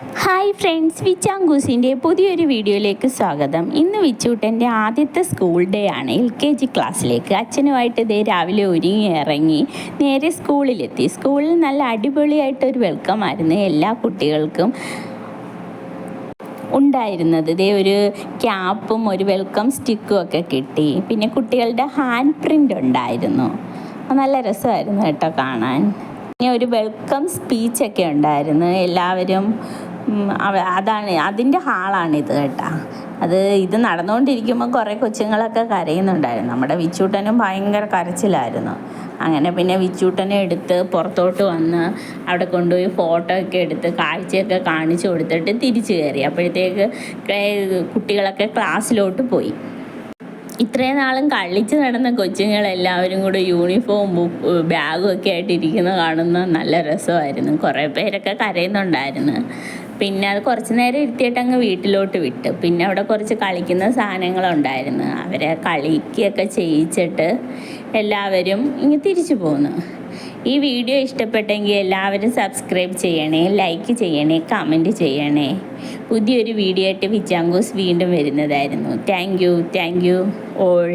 Hi friends വിച്ചാങ്കൂസിന്റെ പുതിയൊരു വീഡിയോയിലേക്ക് സ്വാഗതം. ഇന്ന് വിച്ചൂട്ടന്റെ ആദ്യത്തെ school day L. K G G ക്ലാസ്സിലേക്ക് അച്ഛനുമായിട്ട് ഇതേ രാവിലെ ഒരുങ്ങി ഇറങ്ങി നേരെ സ്കൂളിലെത്തി സ്കൂളിൽ നല്ല അടിപൊളിയായിട്ടൊരു വെൽക്കം ആയിരുന്നു എല്ലാ കുട്ടികൾക്കും ഉണ്ടായിരുന്നത്. ഇതേ ഒരു ക്യാപ്പും ഒരു വെൽക്കം സ്റ്റിക്കും ഒക്കെ കിട്ടി. പിന്നെ കുട്ടികളുടെ ഹാൻഡ് പ്രിന്റ് ഉണ്ടായിരുന്നു. നല്ല രസമായിരുന്നു കേട്ടോ കാണാൻ. പിന്നെ ഒരു വെൽക്കം സ്പീച്ചൊക്കെ ഉണ്ടായിരുന്നു. എല്ലാവരും അതാണ് അതിന്റെ ഹാളാണിത് കേട്ടാ. അത് ഇത് നടന്നുകൊണ്ടിരിക്കുമ്പോൾ കുറേ കൊച്ചുങ്ങളൊക്കെ കരയുന്നുണ്ടായിരുന്നു. നമ്മുടെ വിച്ചൂട്ടനും ഭയങ്കര കരച്ചിലായിരുന്നു. അങ്ങനെ പിന്നെ വിച്ചൂട്ടനെ എടുത്ത് പുറത്തോട്ട് വന്ന് അവിടെ കൊണ്ടുപോയി ഫോട്ടോ ഒക്കെ എടുത്ത് കാഴ്ചയൊക്കെ കാണിച്ചു കൊടുത്തിട്ട് തിരിച്ചു കയറി. അപ്പോഴത്തേക്ക് കുട്ടികളൊക്കെ ക്ലാസ്സിലോട്ട് പോയി. ഇത്രയും നാളും കളിച്ച് നടന്ന കൊച്ചുങ്ങളെല്ലാവരും കൂടെ യൂണിഫോം ബുക്ക് ബാഗും ഒക്കെ ആയിട്ട് ഇരിക്കുന്ന കാണുന്ന നല്ല രസമായിരുന്നു. കുറേ പേരൊക്കെ കരയുന്നുണ്ടായിരുന്നു. പിന്നെ അത് കുറച്ച് നേരം ഇരുത്തിയിട്ട് അങ്ങ് വീട്ടിലോട്ട് വിട്ടു. പിന്നെ അവിടെ കുറച്ച് കളിക്കുന്ന സാധനങ്ങളുണ്ടായിരുന്നു. അവരെ കളിക്കുകയൊക്കെ ചെയ്യിച്ചിട്ട് എല്ലാവരും ഇങ്ങ് തിരിച്ചു പോന്നു. ഈ വീഡിയോ ഇഷ്ടപ്പെട്ടെങ്കിൽ എല്ലാവരും സബ്സ്ക്രൈബ് ചെയ്യണേ ലൈക്ക് ചെയ്യണേ കമന്റ് ചെയ്യണേ. പുതിയൊരു വീഡിയോ ആയിട്ട് വിച്ചാങ്കൂസ് വീണ്ടും വരുന്നതായിരുന്നു. Thank you thank you all.